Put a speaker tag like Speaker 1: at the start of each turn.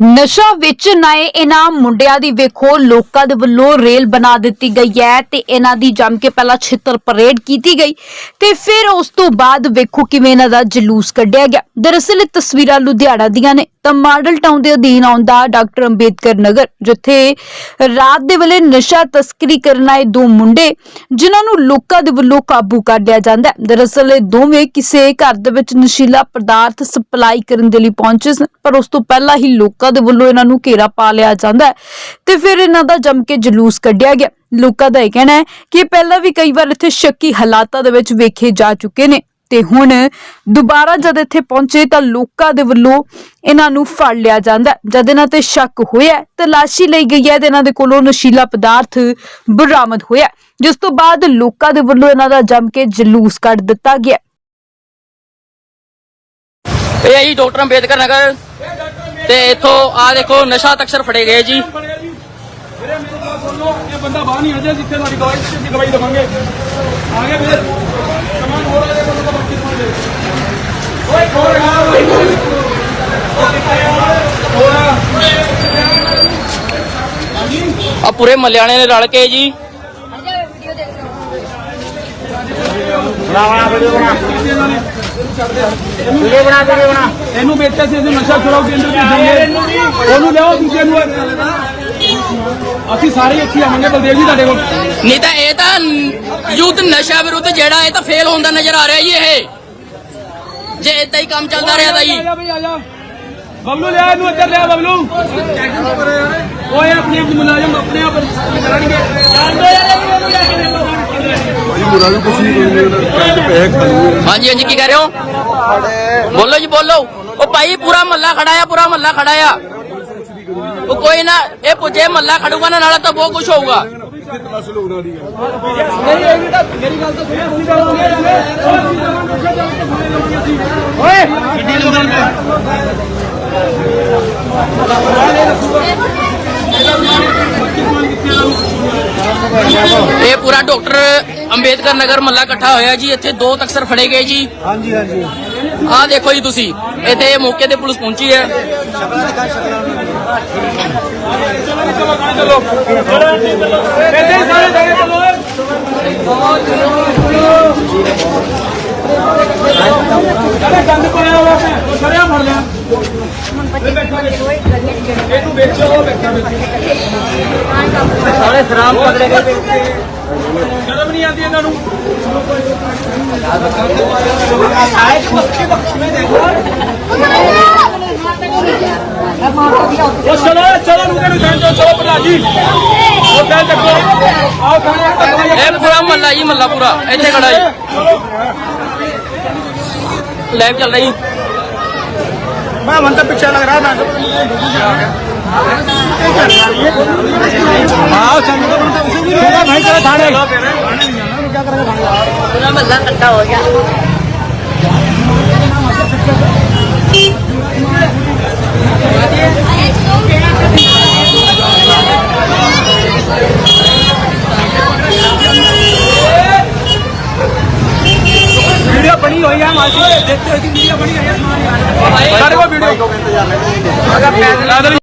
Speaker 1: ਨਸ਼ਾ ਵੇਚਣ ਆਏ ਇਹਨਾਂ ਮੁੰਡਿਆਂ ਦੀ ਵੇਖੋ, ਲੋਕਾਂ ਦੇ ਵੱਲੋਂ ਰੇਲ ਬਣਾ ਦਿੱਤੀ ਗਈ ਹੈ ਤੇ ਇਹਨਾਂ ਦੀ ਜੰਮ ਕੇ ਪਹਿਲਾਂ ਛਿੱਤਰ ਪਰੇਡ ਕੀਤੀ ਗਈ ਤੇ ਫਿਰ ਉਸ ਤੋਂ ਬਾਅਦ ਵੇਖੋ ਕਿਵੇਂ ਇਹਨਾਂ ਦਾ ਜਲੂਸ ਕੱਢਿਆ ਗਿਆ। ਦਰਅਸਲ ਇਹ ਤਸਵੀਰਾਂ ਲੁਧਿਆਣਾ ਦੀਆਂ ਨੇ। ਤਾਂ ਮਾਡਲ ਟਾਊਨ ਦੇ ਅਧੀਨ ਆਉਂਦਾ ਡਾਕਟਰ ਅੰਬੇਦਕਰ ਨਗਰ, ਜਿੱਥੇ ਰਾਤ ਦੇ ਵੇਲੇ ਨਸ਼ਾ ਤਸਕਰੀ ਕਰਨ ਆਏ ਦੋ ਮੁੰਡੇ, ਜਿਨ੍ਹਾਂ ਨੂੰ ਲੋਕਾਂ ਦੇ ਵੱਲੋਂ ਕਾਬੂ ਕਰ ਲਿਆ ਜਾਂਦਾ ਹੈ। ਦਰਅਸਲ ਇਹ ਦੋਵੇਂ ਕਿਸੇ ਘਰ ਦੇ ਵਿੱਚ ਨਸ਼ੀਲਾ ਪਦਾਰਥ ਸਪਲਾਈ ਕਰਨ ਦੇ ਲਈ ਪਹੁੰਚੇ ਸਨ, ਪਰ ਉਸ ਤੋਂ ਪਹਿਲਾਂ ਹੀ ਲੋਕਾਂ ਦੇ ਵੱਲੋਂ ਇਹਨਾਂ ਨੂੰ ਘੇਰਾ ਪਾ ਲਿਆ ਜਾਂਦਾ ਹੈ ਤੇ ਫਿਰ ਇਹਨਾਂ ਦਾ ਜੰਮ ਕੇ ਜਲੂਸ ਕੱਢਿਆ ਗਿਆ। ਲੋਕਾਂ ਦਾ ਇਹ ਕਹਿਣਾ ਹੈ ਕਿ ਇਹ ਪਹਿਲਾਂ ਵੀ ਕਈ ਵਾਰ ਇੱਥੇ ਸ਼ੱਕੀ ਹਾਲਾਤਾਂ ਦੇ ਵਿੱਚ ਵੇਖੇ ਜਾ ਚੁੱਕੇ ਨੇ। ਤੇ ਹੁਣ ਦੁਬਾਰਾ ਜਦ ਇੱਥੇ ਪਹੁੰਚੇ ਤਾਂ ਲੋਕਾਂ ਦੇ ਵੱਲੋਂ ਇਹਨਾਂ ਨੂੰ ਫੜ ਲਿਆ ਜਾਂਦਾ ਹੈ। ਜਦ ਇਹਨਾਂ ਤੇ ਸ਼ੱਕ ਹੋਇਆ ਹੈ, ਤਲਾਸ਼ੀ ਲਈ ਗਈ ਹੈ ਤੇ ਇਹਨਾਂ ਦੇ ਕੋਲੋਂ ਨਸ਼ੀਲਾ ਪਦਾਰਥ ਬਰਾਮਦ ਹੋਇਆ ਹੈ, ਜਿਸ ਤੋਂ ਬਾਅਦ ਲੋਕਾਂ ਦੇ ਵੱਲੋਂ ਇਹਨਾਂ ਦਾ ਜੰਮ ਕੇ ਜਲੂਸ ਕੱਢ ਦਿੱਤਾ ਗਿਆ
Speaker 2: ਇਹ ਹੈ ਜੀ ਡਾਕਟਰ ਅੰਬੇਦਕਰ ਨਗਰ। ਤੇ ਇੱਥੋਂ ਆ ਦੇਖੋ ਨਸ਼ਾ ਤਕਸਰ ਫੜੇ ਗਏ ਜੀ।
Speaker 3: ਵੀਰੇ ਮੇਰੀ ਗੱਲ ਸੁਣ ਲਓ ਇਹ ਬੰਦਾ ਬਾਹਰ ਨਹੀਂ ਆਜੇ ਜਿੱਥੇ ਤੁਹਾਡੀ ਦਵਾਈ ਦੀ ਦਵਾਈ ਦਵਾਂਗੇ। ਆਗੇ ਵੀਰੇ। ਸਮਾਨ ਹੋਰ ਆ ਜੇ ਬੰਦਾ ਤਾਂ ਬਾਕੀ ਸਮਾਨ ਦੇ ਓਏ ਖੋਲ ਗਾ
Speaker 2: ਆ ਪੂਰੇ ਮਲਿਆਣੇ ਨੇ ਰਲ ਕੇ ਜੀ।
Speaker 3: ਵੀਡੀਓ ਬਣਾ ਵੀਡੀਓ ਬਣਾ ਇਹਨੂੰ ਵੇਚਿਆ ਸੀ ਅਸੀਂ ਨਸ਼ਾ ਛੁਡਾਓ ਕੇਂਦਰ ਚ ਜਾਈਏ ਉਹਨੂੰ ਲਿਆਓ ਦੂਜੇ ਨੂੰ ਅਸੀਂ ਸਾਰੇ ਇੱਥੇ ਆਵਾਂਗੇ ਬਲਦੇਵ ਜੀ ਤੁਹਾਡੇ ਕੋਲ।
Speaker 2: ਨਹੀਂ ਤਾਂ ਇਹ ਤਾਂ ਯੂਥ ਨਸ਼ਾ ਵਿਰੁੱਧ ਜਿਹੜਾ ਇਹ ਤਾਂ ਫੇਲ ਹੁੰਦਾ ਨਜ਼ਰ ਆ ਰਿਹਾ ਜੀ ਇਹ। ਜੇ ਇਦਾਂ ਹੀ ਕੰਮ ਚੱਲਦਾ ਰਿਹਾ ਤਾਂ ਜਾ।
Speaker 3: ਬਬਲੂ ਲਿਆ ਇਹਨੂੰ ਇੱਧਰ ਲਿਆ ਬਬਲੂ। ਓਏ ਆਪਣੇ ਆਪ ਮੁਲਾਜ਼ਮ ਆਪਣੇ ਆਪ ਕਰਨਗੇ।
Speaker 4: ਕੁਛ ਨਹੀਂ ਪੈਸੇ
Speaker 2: ਹਾਂਜੀ ਹਾਂਜੀ ਕੀ ਕਹਿ ਰਹੇ ਹੋ? ਬੋਲੋ ਜੀ ਬੋਲੋ। ਉਹ ਭਾਈ ਪੂਰਾ ਮੱਲਾ ਖੜਾ ਆ ਪੂਰਾ ਮੱਲਾ ਖੜਾ ਆ। ਉਹ ਕੋਈ ਨਾ ਇਹ ਪੁੱਜੇ ਮੱਲਾ ਖੜੂਗਾ ਨਾ ਨਾਲੇ ਤਾਂ ਬਹੁਤ ਕੁਝ ਹੋਊਗਾ।
Speaker 3: ਓਏ!
Speaker 2: ਇਹ ਪੂਰਾ ਡਾਕਟਰ ਅੰਬੇਦਕਰ ਨਗਰ ਮੱਲਾ ਇਕੱਠਾ ਹੋਇਆ ਜੀ ਇੱਥੇ ਦੋ ਤਕਸਰ ਫੜੇ ਗਏ ਜੀ।
Speaker 4: ਹਾਂਜੀ ਹਾਂਜੀ।
Speaker 2: ਆਹ ਦੇਖੋ ਜੀ ਤੁਸੀਂ ਇੱਥੇ ਮੌਕੇ ਤੇ ਪੁਲਿਸ ਪਹੁੰਚੀ ਹੈ।
Speaker 3: ਚਲੋ ਇੱਥੇ ਹੀ ਸਾਰੇ ਜਗ੍ਹਾ ਚਲੋ। ਹੈ ਸਰਿਆ ਫੜ ਲਿਆ ਇਹਨੂੰ ਵੇਚੋ ਉਹ ਵੇਚਾ ਸਾਰੇ ਸ਼ਰਾਬ ਪਕੜੇ ਗਏ ਸ਼ਰਮ ਨਹੀਂ ਆਉਂਦੀ ਇਹਨਾਂ ਨੂੰ। ਆਏ ਕਿ ਬੱਚੇ ਬੱਚੇ ਦੇਖੋ ਉਹ ਚਲੋ ਚਲੋ ਨੂੰ ਕਿਹਨੂੰ ਜਾਣ ਦਿਓ ਚਲੋ ਪ੍ਰਧਾਨ ਜੀ ਉਹ ਕਹਿ ਚੱਕੋ ਆਓ ਖਾਣੇ
Speaker 2: ਇਹ ਪੂਰਾ ਮੱਲਾ ਜੀ ਮੱਲਾ ਪੂਰਾ। ਇੱਥੇ ਖੜਾ ਜੀ। ਲਾਈਵ ਚੱਲ ਰਹੀ।
Speaker 4: ਮੈਂ ਮਨ ਤਾਂ ਪਿੱਛੇ ਲੱਗ ਰਹਾ ਮੈਂ
Speaker 3: ਆਓ ਚੰਗਾ ਬੰਦਾ ਭਾਈ ਚਲੋ ਥਾਣੇ।
Speaker 2: ਪੂਰਾ ਮੱਲਾ ਇਕੱਠਾ ਹੋ ਗਿਆ।
Speaker 3: ਵੀਡੀਓ बनी हुई है हमारी देखते हुए मीडिया बनी हुई है हमारी